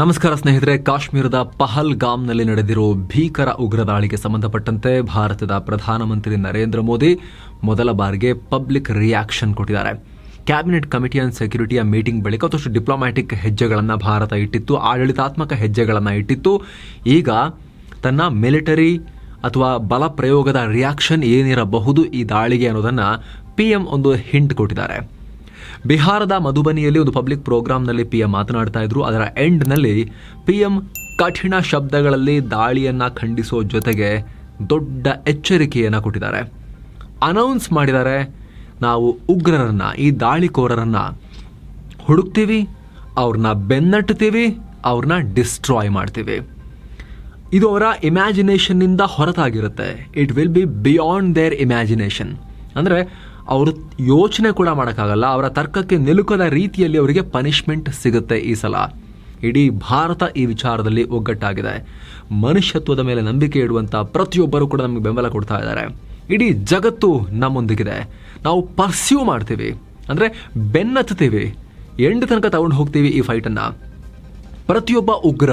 ನಮಸ್ಕಾರ ಸ್ನೇಹಿತರೆ, ಕಾಶ್ಮೀರದ ಪಹಲ್ಗಾಮ್ನಲ್ಲಿ ನಡೆದಿರೋ ಭೀಕರ ಉಗ್ರ ದಾಳಿಗೆ ಸಂಬಂಧಪಟ್ಟಂತೆ ಭಾರತದ ಪ್ರಧಾನಮಂತ್ರಿ ನರೇಂದ್ರ ಮೋದಿ ಮೊದಲ ಬಾರಿಗೆ ಪಬ್ಲಿಕ್ ರಿಯಾಕ್ಷನ್ ಕೊಟ್ಟಿದ್ದಾರೆ. ಕ್ಯಾಬಿನೆಟ್ ಕಮಿಟಿ ಆನ್ ಸೆಕ್ಯೂರಿಟಿಯ ಮೀಟಿಂಗ್ ಬಳಿಕ ಒಂದಷ್ಟು ಡಿಪ್ಲೊಮ್ಯಾಟಿಕ್ ಹೆಜ್ಜೆಗಳನ್ನು ಭಾರತ ಇಟ್ಟಿತ್ತು, ಆಡಳಿತಾತ್ಮಕ ಹೆಜ್ಜೆಗಳನ್ನು ಇಟ್ಟಿತ್ತು. ಈಗ ತನ್ನ ಮಿಲಿಟರಿ ಅಥವಾ ಬಲ ಪ್ರಯೋಗದ ರಿಯಾಕ್ಷನ್ ಏನಿರಬಹುದು ಈ ದಾಳಿಗೆ ಅನ್ನೋದನ್ನ ಪಿಎಂ ಒಂದು ಹಿಂಟ್ ಕೊಟ್ಟಿದ್ದಾರೆ. ಬಿಹಾರದ ಮಧುಬನಿಯಲ್ಲಿ ಒಂದು ಪಬ್ಲಿಕ್ ಪ್ರೋಗ್ರಾಮ್ನಲ್ಲಿ ಪಿ ಎಂ ಮಾತನಾಡ್ತಾ ಇದ್ರು. ಅದರ ಎಂಡ್ನಲ್ಲಿ ಪಿಎಂ ಕಠಿಣ ಶಬ್ದಗಳಲ್ಲಿ ದಾಳಿಯನ್ನು ಖಂಡಿಸೋ ಜೊತೆಗೆ ದೊಡ್ಡ ಎಚ್ಚರಿಕೆಯನ್ನ ಕೊಟ್ಟಿದ್ದಾರೆ. ಅನೌನ್ಸ್ ಮಾಡಿದ್ದಾರೆ, ನಾವು ಉಗ್ರರನ್ನ, ಈ ದಾಳಿಕೋರರನ್ನ ಹುಡುಕ್ತೀವಿ ಅವ್ರನ್ನ ಬೆನ್ನಟ್ಟುತ್ತೀವಿ ಅವ್ರನ್ನ ಡಿಸ್ಟ್ರಾಯ್ ಮಾಡ್ತೀವಿ. ಇದು ಅವರ ಇಮ್ಯಾಜಿನೇಷನ್ನಿಂದ ಹೊರತಾಗಿರುತ್ತೆ. It will be beyond their imagination ಅಂದರೆ ಅವರು ಯೋಚನೆ ಕೂಡ ಮಾಡೋಕ್ಕಾಗಲ್ಲ. ಅವರ ತರ್ಕಕ್ಕೆ ನಿಲುಕದ ರೀತಿಯಲ್ಲಿ ಅವರಿಗೆ ಪನಿಷ್ಮೆಂಟ್ ಸಿಗುತ್ತೆ ಈ ಸಲ. ಇಡೀ ಭಾರತ ಈ ವಿಚಾರದಲ್ಲಿ ಒಗ್ಗಟ್ಟಾಗಿದೆ. ಮನುಷ್ಯತ್ವದ ಮೇಲೆ ನಂಬಿಕೆ ಇಡುವಂಥ ಪ್ರತಿಯೊಬ್ಬರು ಕೂಡ ನಮಗೆ ಬೆಂಬಲ ಕೊಡ್ತಾ ಇದ್ದಾರೆ. ಇಡೀ ಜಗತ್ತು ನಮ್ಮೊಂದಿಗಿದೆ. ನಾವು ಪರ್ಸ್ಯೂ ಮಾಡ್ತೀವಿ. ಅಂದರೆ ಬೆನ್ನತ್ತೀವಿ ಎಂಡ್ ತನಕ ತಗೊಂಡು ಹೋಗ್ತೀವಿ ಈ ಫೈಟನ್ನು ಪ್ರತಿಯೊಬ್ಬ ಉಗ್ರ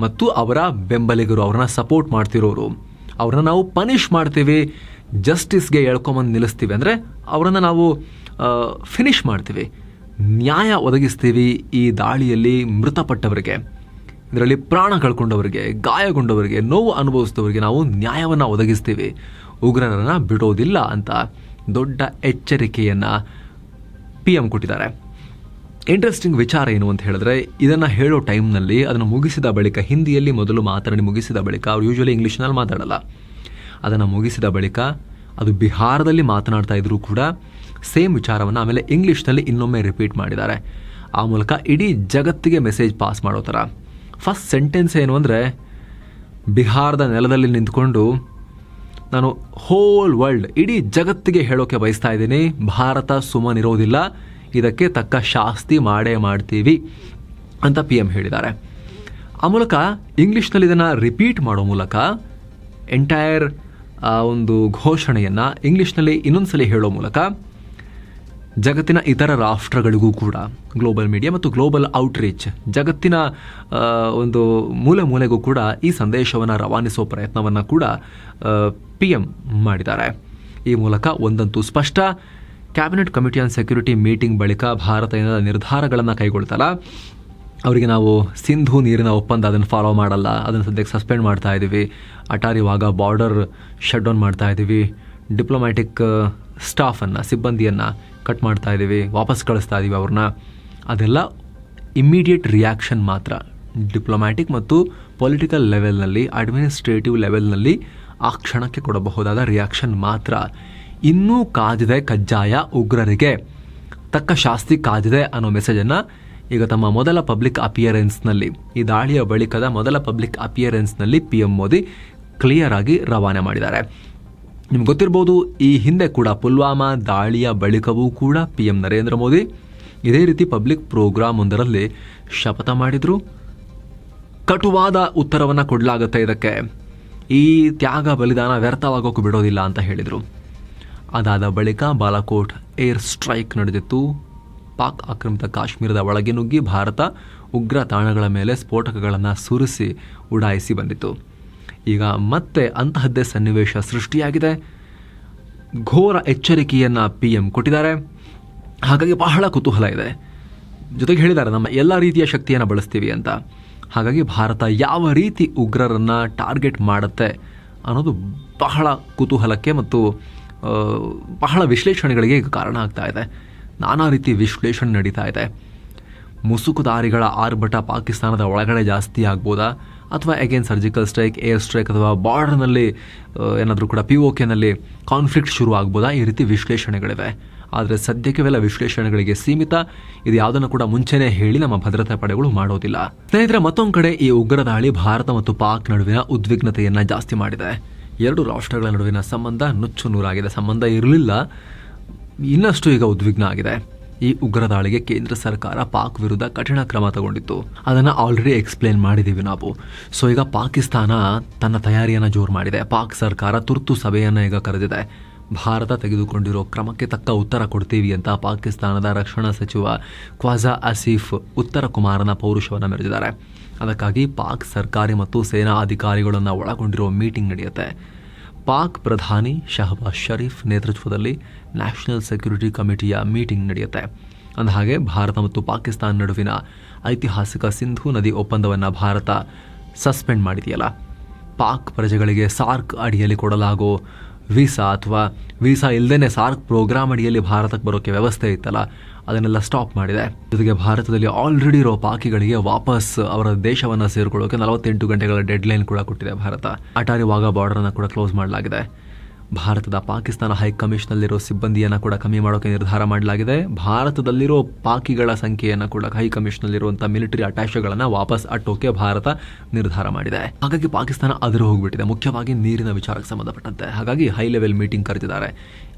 ಮತ್ತು ಅವರ ಬೆಂಬಲಿಗರು ಅವ್ರನ್ನ ಸಪೋರ್ಟ್ ಮಾಡ್ತಿರೋರು. ಅವ್ರನ್ನ ನಾವು ಪನಿಷ್ ಮಾಡ್ತೀವಿ. ಜಸ್ಟಿಸ್ಗೆ ಎಳ್ಕೊಂಬಂದು ನಿಲ್ಲಿಸ್ತೀವಿ ಅಂದರೆ ಅವರನ್ನು ನಾವು ಫಿನಿಷ್ ಮಾಡ್ತೀವಿ. ನ್ಯಾಯ ಒದಗಿಸ್ತೀವಿ ಈ ದಾಳಿಯಲ್ಲಿ ಮೃತಪಟ್ಟವರಿಗೆ. ಇದರಲ್ಲಿ ಪ್ರಾಣ ಕಳ್ಕೊಂಡವರಿಗೆ, ಗಾಯಗೊಂಡವರಿಗೆ, ನೋವು ಅನುಭವಿಸಿದವರಿಗೆ ನಾವು ನ್ಯಾಯವನ್ನು ಒದಗಿಸ್ತೀವಿ. ಉಗ್ರರನ್ನು ಬಿಡೋದಿಲ್ಲ ಅಂತ ದೊಡ್ಡ ಎಚ್ಚರಿಕೆಯನ್ನು ಪಿ ಎಂ ಕೊಟ್ಟಿದ್ದಾರೆ. ಇಂಟ್ರೆಸ್ಟಿಂಗ್ ವಿಚಾರ ಏನು ಅಂತ ಹೇಳಿದ್ರೆ, ಇದನ್ನು ಹೇಳೋ ಟೈಮ್ನಲ್ಲಿ ಅದನ್ನು ಮುಗಿಸಿದ ಬಳಿಕ, ಹಿಂದಿಯಲ್ಲಿ ಮೊದಲು ಮಾತನಾಡಿ ಮುಗಿಸಿದ ಬಳಿಕ ಅವ್ರು ಯೂಶ್ವಲಿ ಇಂಗ್ಲೀಷ್ನಲ್ಲಿ ಮಾತಾಡಲ್ಲ. ಅದನ್ನು ಮುಗಿಸಿದ ಬಳಿಕ ಅದು ಬಿಹಾರದಲ್ಲಿ ಮಾತನಾಡ್ತಾ ಇದ್ದರೂ ಕೂಡ ಸೇಮ್ ವಿಚಾರವನ್ನು ಆಮೇಲೆ ಇಂಗ್ಲೀಷ್ನಲ್ಲಿ ಇನ್ನೊಮ್ಮೆ ರಿಪೀಟ್ ಮಾಡಿದ್ದಾರೆ. ಆ ಮೂಲಕ ಇಡೀ ಜಗತ್ತಿಗೆ ಮೆಸೇಜ್ ಪಾಸ್ ಮಾಡೋ ಥರ. ಫಸ್ಟ್ ಸೆಂಟೆನ್ಸ್ ಏನು ಅಂದರೆ, ಬಿಹಾರದ ನೆಲದಲ್ಲಿ ನಿಂತ್ಕೊಂಡು ನಾನು ಹೋಲ್ ವರ್ಲ್ಡ್ ಇಡೀ ಜಗತ್ತಿಗೆ ಹೇಳೋಕೆ ಬಯಸ್ತಾ ಇದ್ದೀನಿ. ಭಾರತ ಸುಮ್ಮನಿರೋದಿಲ್ಲ ಇದಕ್ಕೆ ತಕ್ಕ ಶಾಸ್ತಿ ಮಾಡೇ ಮಾಡ್ತೀವಿ ಅಂತ ಪಿ ಎಂ ಹೇಳಿದ್ದಾರೆ. ಆ ಮೂಲಕ ಇಂಗ್ಲೀಷ್ನಲ್ಲಿ ಇದನ್ನು ರಿಪೀಟ್ ಮಾಡೋ ಮೂಲಕ ಎಂಟೈರ್ ಒಂದು ಘೋಷಣೆಯನ್ನು ಇಂಗ್ಲೀಷ್ನಲ್ಲಿ ಇನ್ನೊಂದ್ಸಲಿ ಹೇಳೋ ಮೂಲಕ ಜಗತ್ತಿನ ಇತರ ರಾಷ್ಟ್ರಗಳಿಗೂ ಕೂಡ ಗ್ಲೋಬಲ್ ಮೀಡಿಯಾ ಮತ್ತು ಗ್ಲೋಬಲ್ ಔಟ್ರೀಚ್ ಜಗತ್ತಿನ ಒಂದು ಮೂಲೆ ಮೂಲೆಗೂ ಕೂಡ ಈ ಸಂದೇಶವನ್ನು ರವಾನಿಸೋ ಪ್ರಯತ್ನವನ್ನು ಕೂಡ ಪಿ ಎಂ ಮಾಡಿದ್ದಾರೆ. ಈ ಮೂಲಕ ಒಂದಂತೂ ಸ್ಪಷ್ಟ. Cabinet committee on security meeting ಬಳಿಕ ಭಾರತ ಏನಾದ ನಿರ್ಧಾರಗಳನ್ನು ಕೈಗೊಳ್ತಲ್ಲ ಅವರಿಗೆ ನಾವು ಸಿಂಧು ನೀರಿನ ಒಪ್ಪಂದ ಅದನ್ನು ಫಾಲೋ ಮಾಡಲ್ಲ. ಅದನ್ನು ಸದ್ಯಕ್ಕೆ ಸಸ್ಪೆಂಡ್ ಮಾಡ್ತಾ ಇದ್ದೀವಿ Attari Wagah border shut down ಮಾಡ್ತಾ ಇದ್ದೀವಿ ಡಿಪ್ಲೊಮ್ಯಾಟಿಕ್ ಸ್ಟಾಫನ್ನು ಸಿಬ್ಬಂದಿಯನ್ನು ಕಟ್ ಮಾಡ್ತಾ ಇದ್ದೀವಿ ವಾಪಸ್ ಕಳಿಸ್ತಾ ಇದ್ದೀವಿ ಅವ್ರನ್ನ. ಅದೆಲ್ಲ ಇಮ್ಮಿಡಿಯೇಟ್ ರಿಯಾಕ್ಷನ್ ಮಾತ್ರ. ಡಿಪ್ಲೊಮ್ಯಾಟಿಕ್ ಮತ್ತು ಪೊಲಿಟಿಕಲ್ ಲೆವೆಲ್ನಲ್ಲಿ ಅಡ್ಮಿನಿಸ್ಟ್ರೇಟಿವ್ ಲೆವೆಲ್ನಲ್ಲಿ ಆ ಕ್ಷಣಕ್ಕೆ ಕೊಡಬಹುದಾದ ರಿಯಾಕ್ಷನ್ ಮಾತ್ರ. ಇನ್ನೂ ಕಾದಿದೆ ಕಜ್ಜಾಯ ಉಗ್ರರಿಗೆ. ತಕ್ಕ ಶಾಸ್ತಿ ಕಾದಿದೆ ಅನ್ನೋ ಮೆಸೇಜನ್ನು ಈಗ ತಮ್ಮ ಮೊದಲ ಪಬ್ಲಿಕ್ ಅಪಿಯರೆನ್ಸ್ನಲ್ಲಿ, ಈ ದಾಳಿಯ ಬಳಿಕದ ಮೊದಲ ಪಬ್ಲಿಕ್ ಅಪಿಯರೆನ್ಸ್ನಲ್ಲಿ ಪಿ ಎಂ ಮೋದಿ ಕ್ಲಿಯರ್ ಆಗಿ ರವಾನೆ ಮಾಡಿದ್ದಾರೆ. ನಿಮ್ಗೆ ಗೊತ್ತಿರ್ಬೋದು, ಈ ಹಿಂದೆ ಕೂಡ ಪುಲ್ವಾಮಾ ದಾಳಿಯ ಬಳಿಕವೂ ಕೂಡ ಪಿ ಎಂ ನರೇಂದ್ರ ಮೋದಿ ಇದೇ ರೀತಿ ಪಬ್ಲಿಕ್ ಪ್ರೋಗ್ರಾಮ್ ಒಂದರಲ್ಲಿ ಶಪಥ ಮಾಡಿದ್ರು. ಕಟುವಾದ ಉತ್ತರವನ್ನು ಕೊಡಲಾಗುತ್ತೆ ಇದಕ್ಕೆ. ಈ ತ್ಯಾಗ ಬಲಿದಾನ ವ್ಯರ್ಥವಾಗೋಕೆ ಬಿಡೋದಿಲ್ಲ ಅಂತ ಹೇಳಿದರು. ಅದಾದ ಬಳಿಕ ಬಾಲಾಕೋಟ್ ಏರ್ ಸ್ಟ್ರೈಕ್ ನಡೆದಿತ್ತು. ಪಾಕ್ ಆಕ್ರಮಿತ ಕಾಶ್ಮೀರದ ಒಳಗೆ ನುಗ್ಗಿ ಭಾರತ ಉಗ್ರ ತಾಣಗಳ ಮೇಲೆ ಸ್ಫೋಟಕಗಳನ್ನು ಸುರಿಸಿ ಉಡಾಯಿಸಿ ಬಂದಿತ್ತು. ಈಗ ಮತ್ತೆ ಅಂತಹದ್ದೇ ಸನ್ನಿವೇಶ ಸೃಷ್ಟಿಯಾಗಿದೆ. ಘೋರ ಎಚ್ಚರಿಕೆಯನ್ನು ಪಿ ಎಂ ಕೊಟ್ಟಿದ್ದಾರೆ. ಹಾಗಾಗಿ ಬಹಳ ಕುತೂಹಲ ಇದೆ. ಜೊತೆಗೆ ಹೇಳಿದ್ದಾರೆ, ನಮ್ಮ ಎಲ್ಲ ರೀತಿಯ ಶಕ್ತಿಯನ್ನು ಬಳಸ್ತೀವಿ ಅಂತ. ಹಾಗಾಗಿ ಭಾರತ ಯಾವ ರೀತಿ ಉಗ್ರರನ್ನು ಟಾರ್ಗೆಟ್ ಮಾಡುತ್ತೆ ಅನ್ನೋದು ಬಹಳ ಕುತೂಹಲಕ್ಕೆ ಮತ್ತು ಬಹಳ ವಿಶ್ಲೇಷಣೆಗಳಿಗೆ ಕಾರಣ ಆಗ್ತಾ ಇದೆ. ನಾನಾ ರೀತಿ ವಿಶ್ಲೇಷಣೆ ನಡೀತಾ ಇದೆ. ಮುಸುಕುದಾರಿಗಳ ಆರ್ಭಟ ಪಾಕಿಸ್ತಾನದ ಒಳಗಡೆ ಜಾಸ್ತಿ ಆಗ್ಬೋದಾ? ಅಥವಾ again surgical strike air strike ಅಥವಾ ಬಾರ್ಡರ್ನಲ್ಲಿ ಏನಾದರೂ ಕೂಡ ಪಿ ಒ ಕೆನಲ್ಲಿ ಕಾನ್ಫ್ಲಿಕ್ಟ್ ಶುರು ಆಗ್ಬೋದಾ? ಈ ರೀತಿ ವಿಶ್ಲೇಷಣೆಗಳಿವೆ. ಆದರೆ ಸದ್ಯಕ್ಕೆವೆಲ್ಲ ವಿಶ್ಲೇಷಣೆಗಳಿಗೆ ಸೀಮಿತ. ಇದು ಯಾವುದನ್ನು ಕೂಡ ಮುಂಚೆನೇ ಹೇಳಿ ನಮ್ಮ ಭದ್ರತಾ ಪಡೆಗಳು ಮಾಡೋದಿಲ್ಲ. ಸ್ನೇಹಿತರೆ, ಮತ್ತೊಂದು ಕಡೆ ಈ ಉಗ್ರ ದಾಳಿ ಭಾರತ ಮತ್ತು ಪಾಕ್ ನಡುವಿನ ಉದ್ವಿಗ್ನತೆಯನ್ನು ಜಾಸ್ತಿ ಮಾಡಿದೆ. ಎರಡು ರಾಷ್ಟ್ರಗಳ ನಡುವಿನ ಸಂಬಂಧ ನುಚ್ಚು ನೂರಾಗಿದೆ. ಸಂಬಂಧ ಇರಲಿಲ್ಲ. ಇನ್ನಷ್ಟು ಈಗ ಉದ್ವಿಗ್ನ ಆಗಿದೆ. ಈ ಉಗ್ರ ದಾಳಿಗೆ ಕೇಂದ್ರ ಸರ್ಕಾರ ಪಾಕ್ ವಿರುದ್ಧ ಕಠಿಣ ಕ್ರಮ ತಗೊಂಡಿತ್ತು. ಅದನ್ನು ಆಲ್ರೆಡಿ ಎಕ್ಸ್ಪ್ಲೇನ್ ಮಾಡಿದ್ದೀವಿ ನಾವು. ಸೊ ಈಗ ಪಾಕಿಸ್ತಾನ ತನ್ನ ತಯಾರಿಯನ್ನು ಜೋರು ಮಾಡಿದೆ. ಪಾಕ್ ಸರ್ಕಾರ ತುರ್ತು ಸಭೆಯನ್ನು ಈಗ ಕರೆದಿದೆ. ಭಾರತ ತೆಗೆದುಕೊಂಡಿರೋ ಕ್ರಮಕ್ಕೆ ತಕ್ಕ ಉತ್ತರ ಕೊಡ್ತೀವಿ ಅಂತ ಪಾಕಿಸ್ತಾನದ ರಕ್ಷಣಾ ಸಚಿವ ಕ್ವಾಜಾ ಆಸೀಫ್ ಉತ್ತರ ಕುಮಾರನ ಪೌರುಷವನ್ನು ಮೆರೆದಿದ್ದಾರೆ. ಅದಕ್ಕಾಗಿ ಪಾಕ್ ಸರ್ಕಾರಿ ಮತ್ತು ಸೇನಾ ಅಧಿಕಾರಿಗಳನ್ನು ಒಳಗೊಂಡಿರೋ ಮೀಟಿಂಗ್ ನಡೆಯುತ್ತೆ. ಪಾಕ್ ಪ್ರಧಾನಿ ಶಹಬಾಜ್ ಷರೀಫ್ ನೇತೃತ್ವದಲ್ಲಿ ನ್ಯಾಷನಲ್ ಸೆಕ್ಯೂರಿಟಿ ಕಮಿಟಿಯ ಮೀಟಿಂಗ್ ನಡೆಯುತ್ತೆ. ಅಂದಹಾಗೆ, ಭಾರತ ಮತ್ತು ಪಾಕಿಸ್ತಾನ ನಡುವಿನ ಐತಿಹಾಸಿಕ ಸಿಂಧೂ ನದಿ ಒಪ್ಪಂದವನ್ನು ಭಾರತ ಸಸ್ಪೆಂಡ್ ಮಾಡಿದೆಯಲ್ಲ. ಪಾಕ್ ಪ್ರಜೆಗಳಿಗೆ ಸಾರ್ಕ್ ಅಡಿಯಲ್ಲಿ ಕೊಡಲಾಗೋ ವೀಸಾ ಅಥವಾ ವೀಸಾ ಇಲ್ಲದೇ ಸಾರ್ಕ್ ಪ್ರೋಗ್ರಾಮ್ ಅಡಿಯಲ್ಲಿ ಭಾರತಕ್ಕೆ ಬರೋಕ್ಕೆ ವ್ಯವಸ್ಥೆ ಇತ್ತಲ್ಲ. ಅದನ್ನೆಲ್ಲ ಸ್ಟಾಪ್ ಮಾಡಿದೆ. ಜೊತೆಗೆ ಭಾರತದಲ್ಲಿ ಆಲ್ರೆಡಿ ಇರೋ ಪಾಕಿಗಳಿಗೆ ವಾಪಸ್ ಅವರ ದೇಶವನ್ನು ಸೇರಿಕೊಳ್ಳೋಕೆ ನಲವತ್ತೆಂಟು ಗಂಟೆಗಳ ಡೆಡ್ ಲೈನ್ ಕೂಡ ಕೊಟ್ಟಿದೆ ಭಾರತ. ಅಟಾರಿ ವಾಘಾ ಅನ್ನ ಕೂಡ ಕ್ಲೋಸ್ ಮಾಡಲಾಗಿದೆ. ಭಾರತದ ಪಾಕಿಸ್ತಾನ ಹೈಕಮಿಷನ್ನಲ್ಲಿರೋ ಸಿಬ್ಬಂದಿಯನ್ನು ಕೂಡ ಕಮ್ಮಿ ಮಾಡೋಕೆ ನಿರ್ಧಾರ ಮಾಡಲಾಗಿದೆ. ಭಾರತದಲ್ಲಿರೋ ಪಾಕಿಗಳ ಸಂಖ್ಯೆಯನ್ನು ಕೂಡ ಹೈಕಮಿಷನ್ನಲ್ಲಿರುವಂಥ ಮಿಲಿಟರಿ ಅಟ್ಯಾಚ್ಗಳನ್ನು ವಾಪಸ್ ಅಟ್ಟೋಕೆ ಭಾರತ ನಿರ್ಧಾರ ಮಾಡಿದೆ. ಹಾಗಾಗಿ ಪಾಕಿಸ್ತಾನ ಅದರ ಹೋಗ್ಬಿಟ್ಟಿದೆ. ಮುಖ್ಯವಾಗಿ ನೀರಿನ ವಿಚಾರಕ್ಕೆ ಸಂಬಂಧಪಟ್ಟಂತೆ. ಹಾಗಾಗಿ ಹೈ ಲೆವೆಲ್ ಮೀಟಿಂಗ್ ಕರೆದಿದ್ದಾರೆ.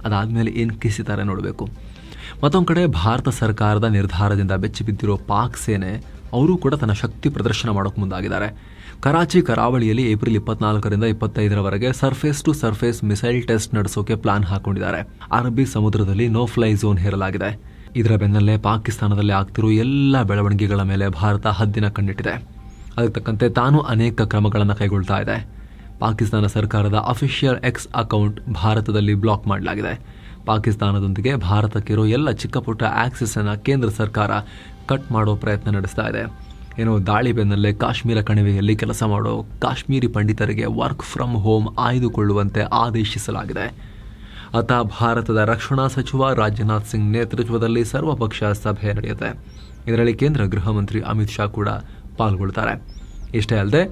ಅದಾದಮೇಲೆ ಏನು ಕಿಸಿತಾರೆ ನೋಡಬೇಕು. ಮತ್ತೊಂದು ಕಡೆ ಭಾರತ ಸರ್ಕಾರದ ನಿರ್ಧಾರದಿಂದ ಬೆಚ್ಚಿ ಬಿದ್ದಿರೋ ಪಾಕ್ ಸೇನೆ, ಅವರು ಕೂಡ ತನ್ನ ಶಕ್ತಿ ಪ್ರದರ್ಶನ ಮಾಡೋಕೆ ಮುಂದಾಗಿದ್ದಾರೆ. ಕರಾಚಿ ಕರಾವಳಿಯಲ್ಲಿ ಏಪ್ರಿಲ್ ಇಪ್ಪತ್ನಾಲ್ಕರಿಂದ ಇಪ್ಪತ್ತೈದರವರೆಗೆ surface to surface missile test ನಡೆಸೋಕೆ plan ಹಾಕೊಂಡಿದ್ದಾರೆ. ಅರಬ್ಬಿ ಸಮುದ್ರದಲ್ಲಿ ನೋ ಫ್ಲೈ ಝೋನ್ ಹೇರಲಾಗಿದೆ. ಇದರ ಬೆನ್ನಲ್ಲೇ ಪಾಕಿಸ್ತಾನದಲ್ಲಿ ಆಗ್ತಿರೋ ಎಲ್ಲ ಬೆಳವಣಿಗೆಗಳ ಮೇಲೆ ಭಾರತ ಹದ್ದಿನ ಕಂಡಿಟ್ಟಿದೆ ಅದಕ್ಕೆ ತಕ್ಕಂತೆ ತಾನು ಅನೇಕ ಕ್ರಮಗಳನ್ನು ಕೈಗೊಳ್ತಾ ಇದೆ. ಪಾಕಿಸ್ತಾನ ಸರ್ಕಾರದ ಅಫಿಷಿಯಲ್ ಎಕ್ಸ್ ಅಕೌಂಟ್ ಭಾರತದಲ್ಲಿ ಬ್ಲಾಕ್ ಮಾಡಲಾಗಿದೆ. ಪಾಕಿಸ್ತಾನದೊಂದಿಗೆ ಭಾರತಕ್ಕಿರೋ ಎಲ್ಲ ಚಿಕ್ಕ ಪುಟ್ಟ ಆಕ್ಸೆಸ್ ಅನ್ನ ಕೇಂದ್ರ ಸರ್ಕಾರ ಕಟ್ ಮಾಡೋ ಪ್ರಯತ್ನ ನಡೆಸ್ತಾ ಇದೆ. ಏನೋ ದಾಳಿ ಬೆನ್ನಲ್ಲೇ ಕಾಶ್ಮೀರ ಕಣಿವೆಯಲ್ಲಿ ಕೆಲಸ ಮಾಡೋ ಕಾಶ್ಮೀರಿ ಪಂಡಿತರಿಗೆ ವರ್ಕ್ ಫ್ರಮ್ ಹೋಮ್ ಆಯ್ದುಕೊಳ್ಳುವಂತೆ ಆದೇಶಿಸಲಾಗಿದೆ. ಅತ ಭಾರತದ ರಕ್ಷಣಾ ಸಚಿವ ರಾಜನಾಥ್ ಸಿಂಗ್ ನೇತೃತ್ವದಲ್ಲಿ ಸರ್ವಪಕ್ಷ ಸಭೆ ನಡೆಯುತ್ತೆ. ಇದರಲ್ಲಿ ಕೇಂದ್ರ ಗೃಹ ಮಂತ್ರಿ ಅಮಿತ್ ಶಾ ಕೂಡ ಪಾಲ್ಗೊಳ್ತಾರೆ. ಇಷ್ಟೇ ಅಲ್ಲದೆ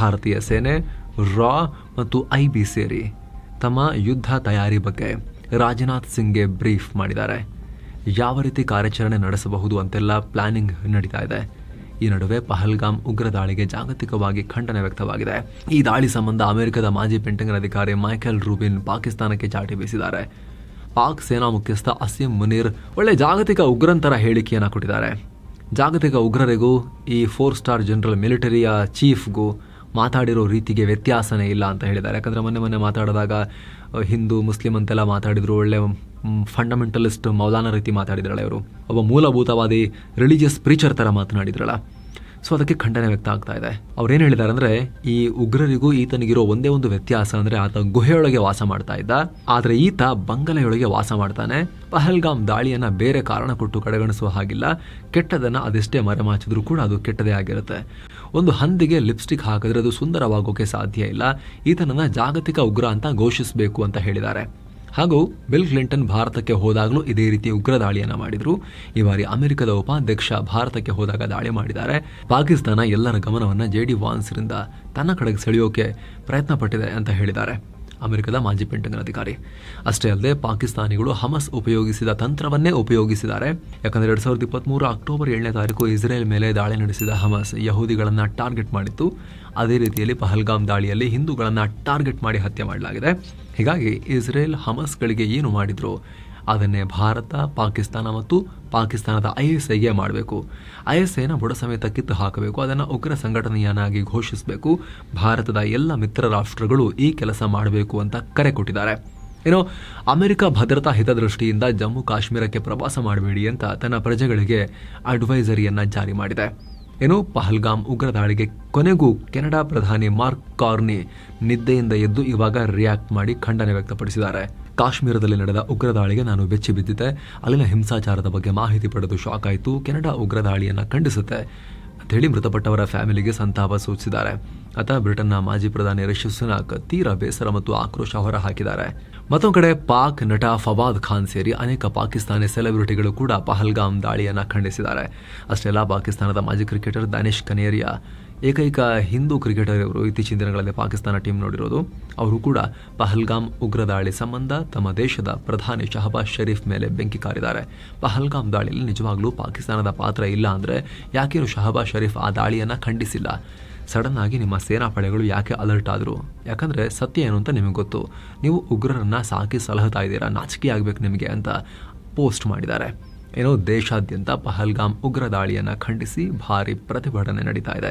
ಭಾರತೀಯ ಸೇನೆ, ರಾ ಮತ್ತು ಐ ಬಿ ಸೇರಿ ತಮ್ಮ ಯುದ್ಧ ತಯಾರಿ ಬಗ್ಗೆ ರಾಜನಾಥ್ ಸಿಂಗ್ಗೆ ಬ್ರೀಫ್ ಮಾಡಿದ್ದಾರೆ. ಯಾವ ರೀತಿ ಕಾರ್ಯಾಚರಣೆ ನಡೆಸಬಹುದು ಅಂತೆಲ್ಲ ಪ್ಲಾನಿಂಗ್ ನಡೀತಾ ಇದೆ. ಈ ನಡುವೆ ಪಹಲ್ಗಾಮ್ ಉಗ್ರ ದಾಳಿಗೆ ಜಾಗತಿಕವಾಗಿ ಖಂಡನೆ ವ್ಯಕ್ತವಾಗಿದೆ. ಈ ದಾಳಿ ಸಂಬಂಧ ಅಮೆರಿಕದ ಮಾಜಿ ಪೆಂಟಗನ್ ಅಧಿಕಾರಿ ಮೈಕೆಲ್ ರೂಬಿನ್ ಪಾಕಿಸ್ತಾನಕ್ಕೆ ಚಾಟಿ ಬೀಸಿದ್ದಾರೆ. ಪಾಕ್ ಸೇನಾ ಮುಖ್ಯಸ್ಥ ಅಸೀಂ ಮುನೀರ್ ಒಳ್ಳೆ ಜಾಗತಿಕ ಉಗ್ರಂತರ ಹೇಳಿಕೆಯನ್ನು ಕೊಟ್ಟಿದ್ದಾರೆ. ಜಾಗತಿಕ ಉಗ್ರರಿಗೂ, ಈ ಫೋರ್ ಸ್ಟಾರ್ ಜನರಲ್ ಮಿಲಿಟರಿಯ ಚೀಫ್ಗೂ ಮಾತಾಡಿರೋ ರೀತಿಗೆ ವ್ಯತ್ಯಾಸನೇ ಇಲ್ಲ ಅಂತ ಹೇಳಿದ್ದಾರೆ. ಯಾಕಂದರೆ ಮೊನ್ನೆ ಮೊನ್ನೆ ಮಾತಾಡಿದಾಗ ಹಿಂದೂ, ಮುಸ್ಲಿಂ ಅಂತೆಲ್ಲ ಮಾತಾಡಿದರು. ಒಳ್ಳೆ ಫಂಡಮೆಂಟಲಿಸ್ಟ್ ಮೌಲಾನ ರೀತಿ ಮಾತಾಡಿದ್ರಲ್ಲ ಇವರು. ಒಬ್ಬ ಮೂಲಭೂತವಾದಿ ರಿಲಿಜಿಯಸ್ ಪ್ರೀಚರ್ ಥರ ಮಾತನಾಡಿದ್ರಲ್ಲ. ಸೊ ಅದಕ್ಕೆ ಖಂಡನೆ ವ್ಯಕ್ತ ಆಗ್ತಾ ಇದೆ. ಅವ್ರೇನು ಹೇಳಿದ್ದಾರೆ ಅಂದರೆ, ಈ ಉಗ್ರರಿಗೂ ಈತನಿಗಿರೋ ಒಂದೇ ಒಂದು ವ್ಯತ್ಯಾಸ ಅಂದರೆ ಆತ ಗುಹೆಯೊಳಗೆ ವಾಸ ಮಾಡ್ತಾ ಇದ್ದ. ಆದರೆ ಈತ ಬಂಗಲೆಯೊಳಗೆ ವಾಸ ಮಾಡ್ತಾನೆ. ಪಹಲ್ಗಾಮ್ ದಾಳಿಯನ್ನು ಬೇರೆ ಕಾರಣ ಕೊಟ್ಟು ಕಡೆಗಣಿಸುವ ಹಾಗಿಲ್ಲ. ಕೆಟ್ಟದನ್ನು ಅದೆಷ್ಟೇ ಮರೆಮಾಚಿದ್ರೂ ಕೂಡ ಅದು ಕೆಟ್ಟದೇ ಆಗಿರುತ್ತೆ. ಒಂದು ಹಂದಿಗೆ ಲಿಪ್ಸ್ಟಿಕ್ ಹಾಕಿದ್ರೆ ಅದು ಸುಂದರವಾಗೋಕೆ ಸಾಧ್ಯ ಇಲ್ಲ. ಈತನನ್ನ ಜಾಗತಿಕ ಉಗ್ರ ಅಂತ ಘೋಷಿಸಬೇಕು ಅಂತ ಹೇಳಿದ್ದಾರೆ. ಹಾಗೂ ಬಿಲ್ ಕ್ಲಿಂಟನ್ ಭಾರತಕ್ಕೆ ಹೋದಾಗಲೂ ಇದೇ ರೀತಿ ಉಗ್ರ ದಾಳಿಯನ್ನು ಮಾಡಿದ್ರು. ಈ ಬಾರಿ ಅಮೆರಿಕದ ಉಪಾಧ್ಯಕ್ಷ ಭಾರತಕ್ಕೆ ಹೋದಾಗ ದಾಳಿ ಮಾಡಿದ್ದಾರೆ. ಪಾಕಿಸ್ತಾನ ಎಲ್ಲರ ಗಮನವನ್ನು ಜೆ ಡಿ ವಾನ್ಸ್ರಿಂದ ತನ್ನ ಕಡೆಗೆ ಸೆಳೆಯೋಕೆ ಪ್ರಯತ್ನ ಪಟ್ಟಿದೆ ಅಂತ ಹೇಳಿದ್ದಾರೆ. ಅಮೆರಿಕದ ಮಾಜಿ ಪೆಂಟಗನ್ ಅಧಿಕಾರಿ. ಅಷ್ಟೇ ಅಲ್ಲದೆ ಪಾಕಿಸ್ತಾನಿಗಳು ಹಮಸ್ ಉಪಯೋಗಿಸಿದ ತಂತ್ರವನ್ನೇ ಉಪಯೋಗಿಸಿದ್ದಾರೆ. ಯಾಕಂದ್ರೆ ಎರಡ್ ಸಾವಿರದ ಇಪ್ಪತ್ತ್ಮೂರು ಅಕ್ಟೋಬರ್ ಏಳನೇ ತಾರೀಕು ಇಸ್ರೇಲ್ ಮೇಲೆ ದಾಳಿ ನಡೆಸಿದ ಹಮಸ್ ಯಹೂದಿಗಳನ್ನು ಟಾರ್ಗೆಟ್ ಮಾಡಿತ್ತು. ಅದೇ ರೀತಿಯಲ್ಲಿ ಪಹಲ್ಗಾಮ್ ದಾಳಿಯಲ್ಲಿ ಹಿಂದೂಗಳನ್ನು ಟಾರ್ಗೆಟ್ ಮಾಡಿ ಹತ್ಯೆ ಮಾಡಲಾಗಿದೆ. ಹೀಗಾಗಿ ಇಸ್ರೇಲ್ ಹಮಸ್ಗಳಿಗೆ ಏನು ಮಾಡಿದ್ರು? ಅದನ್ನೇ ಭಾರತ, ಪಾಕಿಸ್ತಾನ ಮತ್ತು ಪಾಕಿಸ್ತಾನದ ಐ ಎಸ್ ಐಗೆ ಮಾಡಬೇಕು. ಐ ಎಸ್ ಐನ ಬುಡ ಸಮೇತ ಕಿತ್ತು ಹಾಕಬೇಕು, ಅದನ್ನು ಉಗ್ರ ಸಂಘಟನೆಯನ್ನಾಗಿ ಘೋಷಿಸಬೇಕು, ಭಾರತದ ಎಲ್ಲ ಮಿತ್ರ ರಾಷ್ಟ್ರಗಳು ಈ ಕೆಲಸ ಮಾಡಬೇಕು ಅಂತ ಕರೆ ಕೊಟ್ಟಿದ್ದಾರೆ. ಏನೋ, ಅಮೆರಿಕ ಭದ್ರತಾ ಹಿತದೃಷ್ಟಿಯಿಂದ ಜಮ್ಮು ಕಾಶ್ಮೀರಕ್ಕೆ ಪ್ರವಾಸ ಮಾಡಬೇಡಿ ಅಂತ ತನ್ನ ಪ್ರಜೆಗಳಿಗೆ ಅಡ್ವೈಸರಿಯನ್ನು ಜಾರಿ ಮಾಡಿದೆ. ಏನೋ, ಪಹಲ್ಗಾಮ್ ಉಗ್ರ ದಾಳಿಗೆ ಕೊನೆಗೂ ಕೆನಡಾ ಪ್ರಧಾನಿ ಮಾರ್ಕ್ ಕಾರ್ನಿ ನಿದ್ದೆಯಿಂದ ಎದ್ದು ಇವಾಗ ರಿಯಾಕ್ಟ್ ಮಾಡಿ ಖಂಡನೆ ವ್ಯಕ್ತಪಡಿಸಿದ್ದಾರೆ. ಕಾಶ್ಮೀರದಲ್ಲಿ ನಡೆದ ಉಗ್ರ ದಾಳಿಗೆ ನಾನು ಬೆಚ್ಚಿ ಬಿದ್ದಿದ್ದೆ. ಅಲ್ಲಿನ ಹಿಂಸಾಚಾರದ ಬಗ್ಗೆ ಮಾಹಿತಿ ಪಡೆದು ಶಾಕ್ ಆಯಿತು. ಕೆನಡಾ ಉಗ್ರ ದಾಳಿಯನ್ನು ಖಂಡಿಸುತ್ತೆ ಅಂತೇಳಿ ಮೃತಪಟ್ಟವರ ಫ್ಯಾಮಿಲಿಗೆ ಸಂತಾಪ ಸೂಚಿಸಿದ್ದಾರೆ. ಅತ ಬ್ರಿಟನ್ನ ಮಾಜಿ ಪ್ರಧಾನಿ ರಿಷಿ ಸುನಾಕ್ ತೀರಾ ಬೇಸರ ಮತ್ತು ಆಕ್ರೋಶ ಹೊರಹಾಕಿದ್ದಾರೆ. ಮತ್ತೊಂದು ಕಡೆ ಪಾಕ್ ನಟ ಫವಾದ್ ಖಾನ್ ಸೇರಿ ಅನೇಕ ಪಾಕಿಸ್ತಾನಿ ಸೆಲೆಬ್ರಿಟಿಗಳು ಕೂಡ ಪಹಲ್ಗಾಮ್ ದಾಳಿಯನ್ನು ಖಂಡಿಸಿದ್ದಾರೆ. ಅಷ್ಟೆಲ್ಲ ಪಾಕಿಸ್ತಾನದ ಮಾಜಿ ಕ್ರಿಕೆಟರ್ ದಾನಿಶ್ ಕನೇರಿಯಾ ಏಕೈಕ ಹಿಂದೂ ಕ್ರಿಕೆಟರ್ ಇವರು ಇತ್ತೀಚಿನ ದಿನಗಳಲ್ಲಿ ಪಾಕಿಸ್ತಾನ ಟೀಮ್ ನೋಡಿರೋದು. ಅವರು ಕೂಡ ಪಹಲ್ಗಾಮ್ ಉಗ್ರ ದಾಳಿ ಸಂಬಂಧ ತಮ್ಮ ದೇಶದ ಪ್ರಧಾನಿ ಶಹಬಾಜ್ ಷರೀಫ್ ಮೇಲೆ ಬೆಂಕಿ ಕಾರಿದ್ದಾರೆ. ಪಹಲ್ಗಾಮ್ ದಾಳಿಯಲ್ಲಿ ನಿಜವಾಗ್ಲೂ ಪಾಕಿಸ್ತಾನದ ಪಾತ್ರ ಇಲ್ಲ ಅಂದರೆ ಯಾಕೇನು ಶಹಬಾಜ್ ಷರೀಫ್ ಆ ದಾಳಿಯನ್ನು ಖಂಡಿಸಿಲ್ಲ? ಸಡನ್ ಆಗಿ ನಿಮ್ಮ ಸೇನಾ ಪಡೆಗಳು ಯಾಕೆ ಅಲರ್ಟ್ ಆದರು? ಯಾಕಂದರೆ ಸತ್ಯ ಏನು ಅಂತ ನಿಮಗೆ ಗೊತ್ತು. ನೀವು ಉಗ್ರರನ್ನು ಸಾಕಿ ಸಲಹತಾ ಇದ್ದೀರಾ? ನಾಚಿಕೆ ಆಗಬೇಕು ನಿಮಗೆ ಅಂತ ಪೋಸ್ಟ್ ಮಾಡಿದ್ದಾರೆ. ಏನೋ ದೇಶಾದ್ಯಂತ ಪಹಲ್ಗಾಮ್ ಉಗ್ರ ದಾಳಿಯನ್ನು ಖಂಡಿಸಿ ಭಾರಿ ಪ್ರತಿಭಟನೆ ನಡೀತಾ ಇದೆ.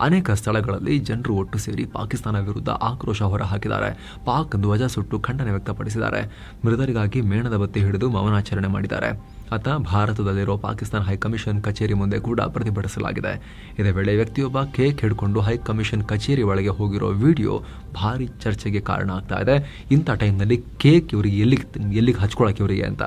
ಅನೇಕ ಸ್ಥಳಗಳಲ್ಲಿ ಜನರು ಒಟ್ಟು ಸೇರಿ ಪಾಕಿಸ್ತಾನ ವಿರುದ್ಧ ಆಕ್ರೋಶ ಹೊರಹಾಕಿದ್ದಾರೆ. ಪಾಕ್ ಧ್ವಜ ಸುಟ್ಟು ಖಂಡನೆ ವ್ಯಕ್ತಪಡಿಸಿದ್ದಾರೆ. ಮೃತರಿಗಾಗಿ ಮೇಣದ ಬತ್ತಿ ಹಿಡಿದು ಮೌನಾಚರಣೆ ಮಾಡಿದ್ದಾರೆ. ಅತ ಭಾರತದಲ್ಲಿರೋ ಪಾಕಿಸ್ತಾನ ಹೈಕಮಿಷನ್ ಕಚೇರಿ ಮುಂದೆ ಕೂಡ ಪ್ರತಿಭಟಿಸಲಾಗಿದೆ. ಇದೇ ವೇಳೆ ವ್ಯಕ್ತಿಯೊಬ್ಬ ಕೇಕ್ ಹಿಡ್ಕೊಂಡು ಹೈಕಮಿಷನ್ ಕಚೇರಿ ಒಳಗೆ ಹೋಗಿರೋ ವಿಡಿಯೋ ಭಾರಿ ಚರ್ಚೆಗೆ ಕಾರಣ ಆಗ್ತಾ ಇದೆ. ಇಂಥ ಟೈಮ್ನಲ್ಲಿ ಕೇಕ್ ಇವರಿಗೆ ಎಲ್ಲಿಗೆ ಎಲ್ಲಿಗೆ ಹಚ್ಕೊಳಕ್ಕೆ ಇವರಿಗೆ ಅಂತ.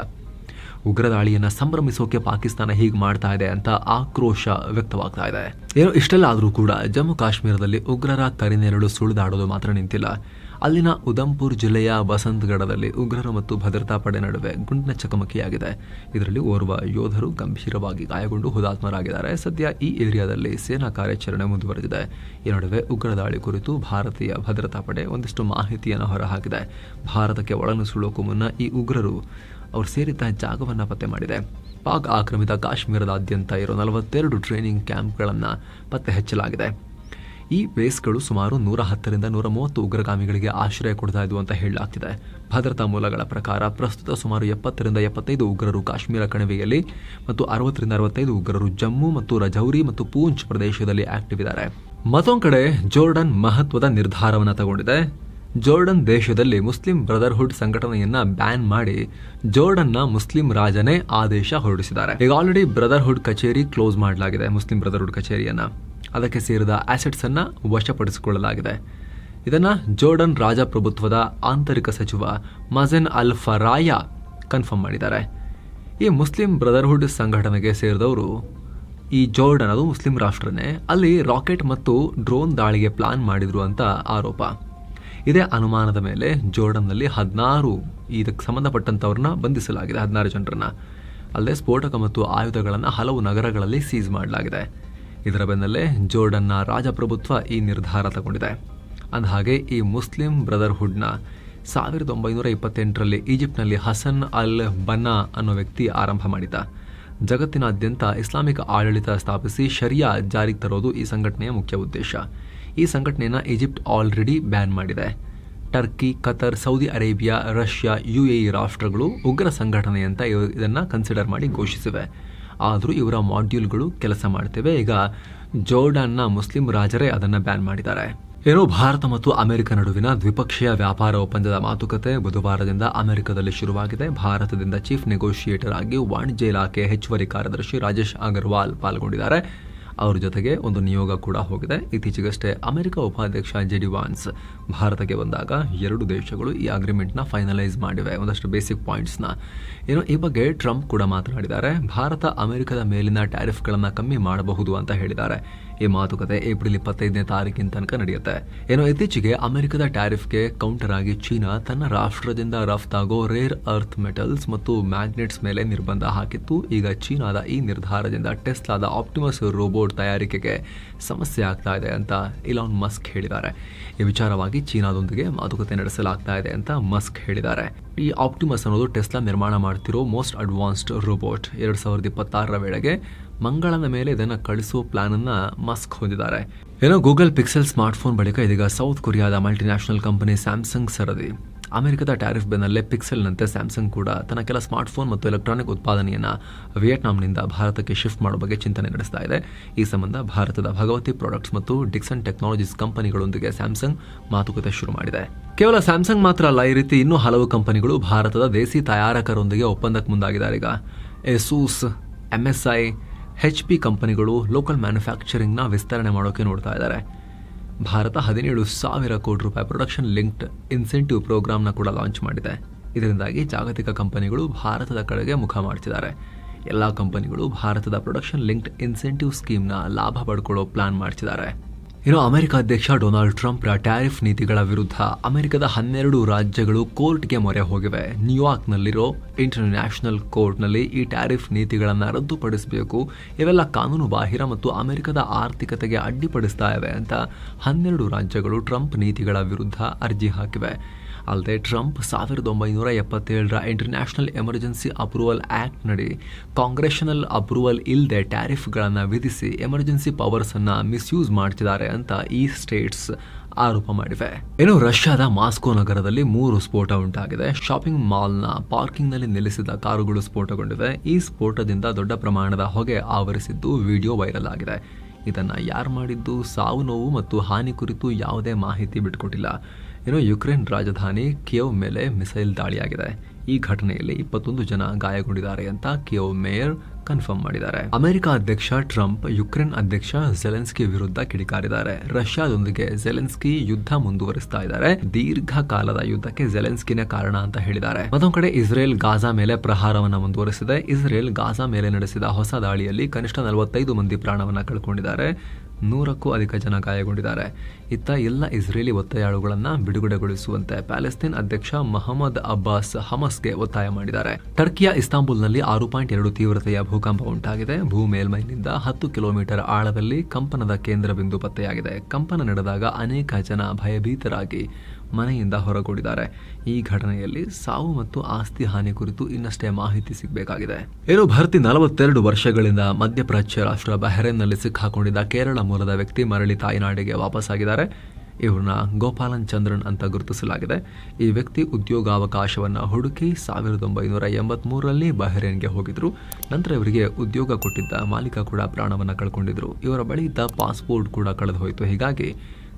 ಉಗ್ರ ದಾಳಿಯನ್ನು ಸಂಭ್ರಮಿಸೋಕೆ ಪಾಕಿಸ್ತಾನ ಹೀಗೆ ಮಾಡ್ತಾ ಇದೆ ಅಂತ ಆಕ್ರೋಶ ವ್ಯಕ್ತವಾಗ್ತಾ ಇದೆ. ಏನೋ ಇಷ್ಟೆಲ್ಲ ಆದರೂ ಕೂಡ ಜಮ್ಮು ಕಾಶ್ಮೀರದಲ್ಲಿ ಉಗ್ರರ ಕರಿನೆರಳು ಸುಳಿದಾಡೋದು ಮಾತ್ರ ನಿಂತಿಲ್ಲ. ಅಲ್ಲಿನ ಉದಂಪುರ್ ಜಿಲ್ಲೆಯ ಬಸಂತಗಢದಲ್ಲಿ ಉಗ್ರರು ಮತ್ತು ಭದ್ರತಾ ಪಡೆ ನಡುವೆ ಗುಂಡಿನ ಚಕಮಕಿಯಾಗಿದೆ. ಇದರಲ್ಲಿ ಓರ್ವ ಯೋಧರು ಗಂಭೀರವಾಗಿ ಗಾಯಗೊಂಡು ಹುತಾತ್ಮರಾಗಿದ್ದಾರೆ. ಸದ್ಯ ಈ ಏರಿಯಾದಲ್ಲಿ ಸೇನಾ ಕಾರ್ಯಾಚರಣೆ ಮುಂದುವರೆದಿದೆ. ಈ ನಡುವೆ ಉಗ್ರ ದಾಳಿ ಕುರಿತು ಭಾರತೀಯ ಭದ್ರತಾ ಪಡೆ ಒಂದಿಷ್ಟು ಮಾಹಿತಿಯನ್ನು ಹೊರಹಾಕಿದೆ. ಭಾರತಕ್ಕೆ ಒಳನುಸುಳೋಕ್ಕೂ ಮುನ್ನ ಈ ಉಗ್ರರು ಅವರು ಸೇರಿದ್ದ ಜಾಗವನ್ನು ಪತ್ತೆ ಮಾಡಿದೆ. ಪಾಕ್ ಆಕ್ರಮಿತ ಕಾಶ್ಮೀರದಾದ್ಯಂತ ಇರೋ ನಲವತ್ತೆರಡು ಟ್ರೈನಿಂಗ್ ಕ್ಯಾಂಪ್ಗಳನ್ನು ಪತ್ತೆ ಹಚ್ಚಲಾಗಿದೆ. ಈ ಬೇಸ್ಗಳು ಸುಮಾರು ನೂರ ಹತ್ತರಿಂದ ನೂರ ಮೂವತ್ತು ಉಗ್ರಗಾಮಿಗಳಿಗೆ ಆಶ್ರಯ ಕೊಡ್ತಾ ಇದ್ವು ಅಂತ ಹೇಳಲಾಗ್ತಿದೆ. ಭದ್ರತಾ ಮೂಲಗಳ ಪ್ರಕಾರ ಪ್ರಸ್ತುತ ಸುಮಾರು ಎಪ್ಪತ್ತರಿಂದ ಎಪ್ಪತ್ತೈದು ಉಗ್ರರು ಕಾಶ್ಮೀರ ಕಣಿವೆಯಲ್ಲಿ ಮತ್ತು ಅರವತ್ತರಿಂದ ಅರವತ್ತೈದು ಉಗ್ರರು ಜಮ್ಮು ಮತ್ತು ರಜೌರಿ ಮತ್ತು ಪೂಂಚ್ ಪ್ರದೇಶದಲ್ಲಿ ಆಕ್ಟಿವ್ ಇದ್ದಾರೆ. ಮತ್ತೊಂದು ಕಡೆ ಜೋರ್ಡನ್ ಮಹತ್ವದ ನಿರ್ಧಾರವನ್ನು ತಗೊಂಡಿದೆ. ಜೋರ್ಡನ್ ದೇಶದಲ್ಲಿ ಮುಸ್ಲಿಂ ಬ್ರದರ್ಹುಡ್ ಸಂಘಟನೆಯನ್ನ ಬ್ಯಾನ್ ಮಾಡಿ ಜೋರ್ಡನ್ನ ಮುಸ್ಲಿಂ ರಾಜನೇ ಆದೇಶ ಹೊರಡಿಸಿದ್ದಾರೆ. ಈಗ ಆಲ್ರೆಡಿ ಬ್ರದರ್ಹುಡ್ ಕಚೇರಿ ಕ್ಲೋಸ್ ಮಾಡಲಾಗಿದೆ, ಮುಸ್ಲಿಂ ಬ್ರದರ್ಹುಡ್ ಕಚೇರಿಯನ್ನ. ಅದಕ್ಕೆ ಸೇರಿದ ಆಸೆಟ್ಸ್ ಅನ್ನ ವಶಪಡಿಸಿಕೊಳ್ಳಲಾಗಿದೆ. ಇದನ್ನ ಜೋರ್ಡನ್ ರಾಜಪ್ರಭುತ್ವದ ಆಂತರಿಕ ಸಚಿವ ಮಜೆನ್ ಅಲ್ ಫರಾಯ ಕನ್ಫರ್ಮ್ ಮಾಡಿದ್ದಾರೆ. ಈ ಮುಸ್ಲಿಂ ಬ್ರದರ್ಹುಡ್ ಸಂಘಟನೆಗೆ ಸೇರಿದವರು ಈ ಜೋರ್ಡನ್, ಅದು ಮುಸ್ಲಿಂ ರಾಷ್ಟ್ರನೇ. ಅಲ್ಲಿ ರಾಕೆಟ್ ಮತ್ತು ಡ್ರೋನ್ ದಾಳಿಗೆ ಪ್ಲಾನ್ ಮಾಡಿದ್ರು ಅಂತ ಆರೋಪ. ಇದೇ ಅನುಮಾನದ ಮೇಲೆ ಜೋರ್ಡನ್ನಲ್ಲಿ ಹದಿನಾರು ಇದಕ್ಕೆ ಸಂಬಂಧಪಟ್ಟಂಥವ್ರನ್ನ ಬಂಧಿಸಲಾಗಿದೆ, ಹದಿನಾರು ಜನರನ್ನ. ಅಲ್ಲದೆ ಸ್ಫೋಟಕ ಮತ್ತು ಆಯುಧಗಳನ್ನು ಹಲವು ನಗರಗಳಲ್ಲಿ ಸೀಸ್ ಮಾಡಲಾಗಿದೆ. ಇದರ ಬೆನ್ನಲ್ಲೇ ಜೋರ್ಡನ್ನ ರಾಜಪ್ರಭುತ್ವ ಈ ನಿರ್ಧಾರ ತಗೊಂಡಿದೆ. ಅಂದಹಾಗೆ, ಈ ಮುಸ್ಲಿಂ ಬ್ರದರ್ಹುಡ್ನ ಸಾವಿರದ ಒಂಬೈನೂರ ಇಪ್ಪತ್ತೆಂಟರಲ್ಲಿ ಈಜಿಪ್ಟ್ನಲ್ಲಿ ಹಸನ್ ಅಲ್ ಬನ್ನಾ ಅನ್ನೋ ವ್ಯಕ್ತಿ ಆರಂಭ ಮಾಡಿದ್ದ. ಜಗತ್ತಿನಾದ್ಯಂತ ಇಸ್ಲಾಮಿಕ್ ಆಡಳಿತ ಸ್ಥಾಪಿಸಿ ಶರಿಯಾ ಜಾರಿಗೆ ತರೋದು ಈ ಸಂಘಟನೆಯ ಮುಖ್ಯ ಉದ್ದೇಶ. ಈ ಸಂಘಟನೆಯನ್ನು ಈಜಿಪ್ಟ್ ಆಲ್ರೆಡಿ ಬ್ಯಾನ್ ಮಾಡಿದೆ. Turkey, Qatar, Saudi Arabia, Russia U A ರಾಷ್ಟ್ರಗಳು ಉಗ್ರ ಸಂಘಟನೆ ಅಂತ ಇದನ್ನ ಕನ್ಸಿಡರ್ ಮಾಡಿ ಘೋಷಿಸಿವೆ. ಆದರೂ ಇವರ ಮಾಡ್ಯೂಲ್ಗಳು ಕೆಲಸ ಮಾಡ್ತೇವೆ. ಈಗ ಜೋರ್ಡಾನ್ನ ಮುಸ್ಲಿಂ ರಾಜರೇ ಅದನ್ನು ಬ್ಯಾನ್ ಮಾಡಿದ್ದಾರೆ. ಏನೋ ಭಾರತ ಮತ್ತು ಅಮೆರಿಕ ನಡುವಿನ ದ್ವಿಪಕ್ಷೀಯ ವ್ಯಾಪಾರ ಒಪ್ಪಂದದ ಮಾತುಕತೆ ಬುಧವಾರದಿಂದ ಅಮೆರಿಕದಲ್ಲಿ ಶುರುವಾಗಿದೆ. ಭಾರತದಿಂದ ಚೀಫ್ ನೆಗೋಷಿಯೇಟರ್ ಆಗಿ ವಾಣಿಜ್ಯ ಇಲಾಖೆ ಹೆಚ್ಚುವರಿ ಕಾರ್ಯದರ್ಶಿ ರಾಜೇಶ್ ಅಗರ್ವಾಲ್ ಪಾಲ್ಗೊಂಡಿದ್ದಾರೆ. ಅವರ ಜೊತೆಗೆ ಒಂದು ನಿಯೋಗ ಕೂಡ ಹೋಗಿದೆ. ಇತ್ತೀಚೆಗಷ್ಟೇ ಅಮೆರಿಕ ಉಪಾಧ್ಯಕ್ಷ ಜೆಡಿ ವಾನ್ಸ್ ಭಾರತಕ್ಕೆ ಬಂದಾಗ ಎರಡು ದೇಶಗಳು ಈ ಅಗ್ರಿಮೆಂಟ್ನ ಫೈನಲೈಸ್ ಮಾಡಿವೆ. ಒಂದಷ್ಟು ಬೇಸಿಕ್ ಪಾಯಿಂಟ್ಸ್ನ ಏನೋ ಈ ಬಗ್ಗೆ ಟ್ರಂಪ್ ಕೂಡ ಮಾತನಾಡಿದ್ದಾರೆ. ಭಾರತ ಅಮೆರಿಕದ ಮೇಲಿನ ಟ್ಯಾರಿಫ್ಗಳನ್ನು ಕಮ್ಮಿ ಮಾಡಬಹುದು ಅಂತ ಹೇಳಿದ್ದಾರೆ. ಈ ಮಾತುಕತೆ ಏಪ್ರಿಲ್ ಇಪ್ಪತ್ತೈದನೇ ತಾರೀಕಿನ ತನಕ ನಡೆಯುತ್ತೆ. ಏನೋ ಇತ್ತೀಚೆಗೆ ಅಮೆರಿಕದ ಟ್ಯಾರಿಫ್ಗೆ ಕೌಂಟರ್ ಆಗಿ ಚೀನಾ ತನ್ನ ರಾಷ್ಟ್ರದಿಂದ ರಫ್ತಾಗೋ ರೇರ್ ಅರ್ತ್ ಮೆಟಲ್ಸ್ ಮತ್ತು ಮ್ಯಾಗ್ನೆಟ್ಸ್ ಮೇಲೆ ನಿರ್ಬಂಧ ಹಾಕಿತ್ತು. ಈಗ ಚೀನಾದ ಈ ನಿರ್ಧಾರದಿಂದ ಟೆಸ್ಲಾದ ಆಪ್ಟಿಮಸ್ ರೋಬೋಟ್ ತಯಾರಿಕೆಗೆ ಸಮಸ್ಯೆ ಆಗ್ತಾ ಇದೆ ಅಂತ ಇಲಾನ್ ಮಸ್ಕ್ ಹೇಳಿದ್ದಾರೆ. ಈ ವಿಚಾರವಾಗಿ ಚೀನಾದೊಂದಿಗೆ ಮಾತುಕತೆ ನಡೆಸಲಾಗ್ತಾ ಇದೆ ಅಂತ ಮಸ್ಕ್ ಹೇಳಿದ್ದಾರೆ. ಈ ಆಪ್ಟಿಮಸ್ ಅನ್ನೋದು ಟೆಸ್ಲಾ ನಿರ್ಮಾಣ ಮಾಡ್ತಿರೋ ಮೋಸ್ಟ್ ಅಡ್ವಾನ್ಸ್ಡ್ ರೋಬೋಟ್. ಎರಡ್ ಸಾವಿರದ ಇಪ್ಪತ್ತಾರರ ವೇಳೆಗೆ ಮಂಗಳನ ಮೇಲೆ ಇದನ್ನು ಕಳಿಸುವ ಪ್ಲಾನ್ ಅನ್ನ ಮಸ್ಕ್ ಹೊಂದಿದ್ದಾರೆ. ಏನೋ ಗೂಗಲ್ ಪಿಕ್ಸೆಲ್ ಸ್ಮಾರ್ಟ್ಫೋನ್ ಬಳಿಕ ಇದೀಗ ಸೌತ್ ಕೊರಿಯಾದ ಮಲ್ಟಿನ್ಯಾಷನಲ್ ಕಂಪನಿ ಸ್ಯಾಮ್ಸಂಗ್ ಸರದಿ. ಅಮೆರಿಕದ ಟ್ಯಾರಿಫ್ ಬೆನ್ನಲ್ಲೇ ಪಿಕ್ಸೆಲ್ನಂತೆ ಸ್ಯಾಮ್ಸಂಗ್ ಕೂಡ ತನ್ನ ಕೆಲ ಸ್ಮಾರ್ಟ್ಫೋನ್ ಮತ್ತು ಎಲೆಕ್ಟ್ರಾನಿಕ್ ಉತ್ಪಾದನೆಯನ್ನು ವಿಯೆಟ್ನಾಂನಿಂದ ಭಾರತಕ್ಕೆ ಶಿಫ್ಟ್ ಮಾಡುವ ಬಗ್ಗೆ ಚಿಂತನೆ ನಡೆಸ್ತಾ ಇದೆ. ಈ ಸಂಬಂಧ ಭಾರತದ ಭಗವತಿ ಪ್ರಾಡಕ್ಟ್ಸ್ ಮತ್ತು ಡಿಕ್ಸನ್ ಟೆಕ್ನಾಲಜೀಸ್ ಕಂಪನಿಗಳೊಂದಿಗೆ ಸ್ಯಾಮ್ಸಂಗ್ ಮಾತುಕತೆ ಶುರು ಮಾಡಿದೆ. ಕೇವಲ ಸ್ಯಾಮ್ಸಂಗ್ ಮಾತ್ರ ಅಲ್ಲ, ಈ ರೀತಿ ಇನ್ನೂ ಹಲವು ಕಂಪನಿಗಳು ಭಾರತದ ದೇಸಿ ತಯಾರಕರೊಂದಿಗೆ ಒಪ್ಪಂದಕ್ಕೆ ಮುಂದಾಗಿದ್ದಾರೆ. ಈಗ ಎಸೂಸ್ ಎಂಎಸ್ಐ ಹೆಚ್ ಪಿ ಕಂಪನಿಗಳು ಲೋಕಲ್ ಮ್ಯಾನುಫ್ಯಾಕ್ಚರಿಂಗ್ನ ವಿಸ್ತರಣೆ ಮಾಡೋಕೆ ನೋಡ್ತಾ ಇದ್ದಾರೆ. ಭಾರತ ಹದಿನೇಳು ಸಾವಿರ ಕೋಟಿ ರೂಪಾಯಿ ಪ್ರೊಡಕ್ಷನ್ ಲಿಂಕ್ಡ್ ಇನ್ಸೆಂಟಿವ್ ಪ್ರೋಗ್ರಾಮ್ನ ಕೂಡ ಲಾಂಚ್ ಮಾಡಿದೆ. ಇದರಿಂದಾಗಿ ಜಾಗತಿಕ ಕಂಪನಿಗಳು ಭಾರತದ ಕಡೆಗೆ ಮುಖ ಮಾಡ್ತಿದ್ದಾರೆ. ಎಲ್ಲ ಕಂಪನಿಗಳು ಭಾರತದ ಪ್ರೊಡಕ್ಷನ್ ಲಿಂಕ್ಡ್ ಇನ್ಸೆಂಟಿವ್ ಸ್ಕೀಮ್ನ ಲಾಭ ಪಡ್ಕೊಳ್ಳೋ ಪ್ಲಾನ್ ಮಾಡ್ತಿದ್ದಾರೆ. ಇನ್ನು ಅಮೆರಿಕ ಅಧ್ಯಕ್ಷ ಡೊನಾಲ್ಡ್ ಟ್ರಂಪ್ರ ಟ್ಯಾರಿಫ್ ನೀತಿಗಳ ವಿರುದ್ಧ ಅಮೆರಿಕದ ಹನ್ನೆರಡು ರಾಜ್ಯಗಳು ಕೋರ್ಟ್ಗೆ ಮೊರೆ ಹೋಗಿವೆ. ನ್ಯೂಯಾರ್ಕ್ನಲ್ಲಿರೋ ಇಂಟರ್ನ್ಯಾಷನಲ್ ಕೋರ್ಟ್ನಲ್ಲಿ ಈ ಟ್ಯಾರಿಫ್ ನೀತಿಗಳನ್ನು ರದ್ದುಪಡಿಸಬೇಕು. ಇವೆಲ್ಲ ಕಾನೂನು ಬಾಹಿರ ಮತ್ತು ಅಮೆರಿಕದ ಆರ್ಥಿಕತೆಗೆ ಅಡ್ಡಿಪಡಿಸ್ತಾ ಇವೆ ಅಂತ ಹನ್ನೆರಡು ರಾಜ್ಯಗಳು ಟ್ರಂಪ್ ನೀತಿಗಳ ವಿರುದ್ಧ ಅರ್ಜಿ ಹಾಕಿವೆ. ಅಲ್ಲದೆ ಟ್ರಂಪ್ ಸಾವಿರದ ಒಂಬೈನೂರ ಎಪ್ಪತ್ತೇಳರ ಇಂಟರ್ನ್ಯಾಷನಲ್ ಎಮರ್ಜೆನ್ಸಿ ಅಪ್ರೂವಲ್ ಆಕ್ಟ್ ನಡಿ ಕಾಂಗ್ರೆಷನಲ್ ಅಪ್ರೂವಲ್ ಇಲ್ಲದೆ ಟ್ಯಾರಿಫ್ಗಳನ್ನು ವಿಧಿಸಿ ಎಮರ್ಜೆನ್ಸಿ ಪವರ್ಸನ್ನು ಮಿಸ್ಯೂಸ್ ಮಾಡ್ತಿದ್ದಾರೆ ಅಂತ ಈ ಸ್ಟೇಟ್ಸ್ ಆರೋಪ ಮಾಡಿವೆ. ಇನ್ನು ರಷ್ಯಾದ ಮಾಸ್ಕೋ ನಗರದಲ್ಲಿ ಮೂರು ಸ್ಫೋಟ ಉಂಟಾಗಿದೆ. ಶಾಪಿಂಗ್ ಮಾಲ್ನ ಪಾರ್ಕಿಂಗ್ನಲ್ಲಿ ನಿಲ್ಲಿಸಿದ ಕಾರುಗಳು ಸ್ಫೋಟಗೊಂಡಿವೆ. ಈ ಸ್ಫೋಟದಿಂದ ದೊಡ್ಡ ಪ್ರಮಾಣದ ಹೊಗೆ ಆವರಿಸಿದ್ದು ವಿಡಿಯೋ ವೈರಲ್ ಆಗಿದೆ. ಇದನ್ನು ಯಾರು ಮಾಡಿದ್ದು, ಸಾವು ನೋವು ಮತ್ತು ಹಾನಿ ಕುರಿತು ಯಾವುದೇ ಮಾಹಿತಿ ಬಿಟ್ಕೊಟ್ಟಿಲ್ಲ. ಇನ್ನು ಯುಕ್ರೇನ್ ರಾಜಧಾನಿ ಕಿಯೋ ಮೇಲೆ ಮಿಸೈಲ್ ದಾಳಿಯಾಗಿದೆ. ಈ ಘಟನೆಯಲ್ಲಿ ಇಪ್ಪತ್ತೊಂದು ಜನ ಗಾಯಗೊಂಡಿದ್ದಾರೆ ಅಂತ ಕಿಯೋ ಮೇಯರ್ ಕನ್ಫರ್ಮ್ ಮಾಡಿದ್ದಾರೆ. ಅಮೆರಿಕ ಅಧ್ಯಕ್ಷ ಟ್ರಂಪ್, ಯುಕ್ರೇನ್ ಅಧ್ಯಕ್ಷ ಜೆಲೆನ್ಸ್ಕಿ ವಿರುದ್ಧ ಕಿಡಿಕಾರಿದ್ದಾರೆ. ರಷ್ಯಾದೊಂದಿಗೆ ಜೆಲೆನ್ಸ್ಕಿ ಯುದ್ಧ ಮುಂದುವರಿಸ್ತಾ ಇದ್ದಾರೆ. ದೀರ್ಘಕಾಲದ ಯುದ್ಧಕ್ಕೆ ಜೆಲೆನ್ಸ್ಕಿನ ಕಾರಣ ಅಂತ ಹೇಳಿದ್ದಾರೆ. ಮತ್ತೊಂದು ಕಡೆ ಇಸ್ರೇಲ್ ಗಾಜಾ ಮೇಲೆ ಪ್ರಹಾರವನ್ನು ಮುಂದುವರಿಸಿದೆ. ಇಸ್ರೇಲ್ ಗಾಜಾ ಮೇಲೆ ನಡೆಸಿದ ಹೊಸ ದಾಳಿಯಲ್ಲಿ ಕನಿಷ್ಠ ನಲವತ್ತೈದು ಮಂದಿ ಪ್ರಾಣವನ್ನ ಕಳ್ಕೊಂಡಿದ್ದಾರೆ. ನೂರಕ್ಕೂ ಅಧಿಕ ಜನ ಗಾಯಗೊಂಡಿದ್ದಾರೆ. ಇತ್ತ ಎಲ್ಲ ಇಸ್ರೇಲಿ ಒತ್ತಾಯಾಳುಗಳನ್ನು ಬಿಡುಗಡೆಗೊಳಿಸುವಂತೆ ಪ್ಯಾಲೆಸ್ತೀನ್ ಅಧ್ಯಕ್ಷ ಮಹಮ್ಮದ್ ಅಬ್ಬಾಸ್ ಹಮಸ್ಗೆ ಒತ್ತಾಯ ಮಾಡಿದ್ದಾರೆ. ಟರ್ಕಿಯ ಇಸ್ತಾಂಬುಲ್ನಲ್ಲಿ ಆರು ಪಾಯಿಂಟ್ ಎರಡು ತೀವ್ರತೆಯ ಭೂಕಂಪ ಉಂಟಾಗಿದೆ. ಭೂ ಮೇಲ್ಮೈನಿಂದ ಹತ್ತು ಕಿಲೋಮೀಟರ್ ಆಳದಲ್ಲಿ ಕಂಪನದ ಕೇಂದ್ರ ಬಿಂದು ಪತ್ತೆಯಾಗಿದೆ. ಕಂಪನ ನಡೆದಾಗ ಅನೇಕ ಜನ ಭಯಭೀತರಾಗಿ ಮನೆಯಿಂದ ಹೊರಗೂಡಿದ್ದಾರೆ. ಈ ಘಟನೆಯಲ್ಲಿ ಸಾವು ಮತ್ತು ಆಸ್ತಿ ಹಾನಿ ಕುರಿತು ಇನ್ನಷ್ಟೇ ಮಾಹಿತಿ ಸಿಗಬೇಕಾಗಿದೆ. ಏನು ಭರ್ತಿ ನಲವತ್ತೆರಡು ವರ್ಷಗಳಿಂದ ಮಧ್ಯಪ್ರಾಚ್ಯ ರಾಷ್ಟ್ರ ಬಹರೇನ್ನಲ್ಲಿ ಸಿಕ್ಕಾಕೊಂಡಿದ್ದ ಕೇರಳ ಮೂಲದ ವ್ಯಕ್ತಿ ಮರಳಿ ತಾಯ್ನಾಡಿಗೆ ವಾಪಸ್ಸಾಗಿದ್ದಾರೆ. ಇವ್ರನ್ನ ಗೋಪಾಲನ್ ಚಂದ್ರನ್ ಅಂತ ಗುರುತಿಸಲಾಗಿದೆ. ಈ ವ್ಯಕ್ತಿ ಉದ್ಯೋಗಾವಕಾಶವನ್ನು ಹುಡುಕಿ ಸಾವಿರದ ಒಂಬೈನೂರ ಎಂಬತ್ಮೂರರಲ್ಲಿ ಬಹರೇನ್ಗೆ ಹೋಗಿದ್ರು. ನಂತರ ಇವರಿಗೆ ಉದ್ಯೋಗ ಕೊಟ್ಟಿದ್ದ ಮಾಲೀಕ ಕೂಡ ಪ್ರಾಣವನ್ನು ಕಳ್ಕೊಂಡಿದ್ರು. ಇವರ ಬಳಿ ಇದ್ದ ಪಾಸ್ಪೋರ್ಟ್ ಕೂಡ ಕಳೆದು ಹೋಯಿತು ಹೀಗಾಗಿ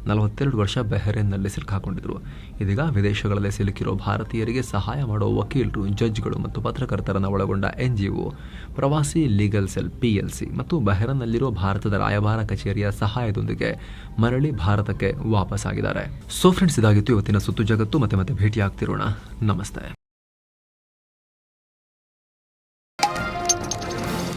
ನಲವತ್ತೆರಡು ವರ್ಷ ಬೆಹರೇನ್ನಲ್ಲಿ ಸಿಲುಕಾಕೊಂಡಿದ್ರು ಇದೀಗ ವಿದೇಶಗಳಲ್ಲಿ ಸಿಲುಕಿರೋ ಭಾರತೀಯರಿಗೆ ಸಹಾಯ ಮಾಡುವ ವಕೀಲರು, ಜಡ್ಜ್ಗಳು ಮತ್ತು ಪತ್ರಕರ್ತರನ್ನು ಒಳಗೊಂಡ ಎನ್ಜಿಒ, ಪ್ರವಾಸಿ ಲೀಗಲ್ ಸೆಲ್ ಸಿ ಮತ್ತು ಬೆಹರನ್ನಲ್ಲಿರೋ ಭಾರತದ ರಾಯಭಾರ ಕಚೇರಿಯ ಸಹಾಯದೊಂದಿಗೆ ಮರಳಿ ಭಾರತಕ್ಕೆ ವಾಪಸ್ಸಾಗಿದ್ದಾರೆ. ಸೊ ಫ್ರೆಂಡ್ಸ್ ಇದಾಗಿತ್ತು ಇವತ್ತಿನ ಸುತ್ತು ಜಗತ್ತು. ಮತ್ತೆ ಮತ್ತೆ ಭೇಟಿಯಾಗ್ತಿರೋಣ. ನಮಸ್ತೆ.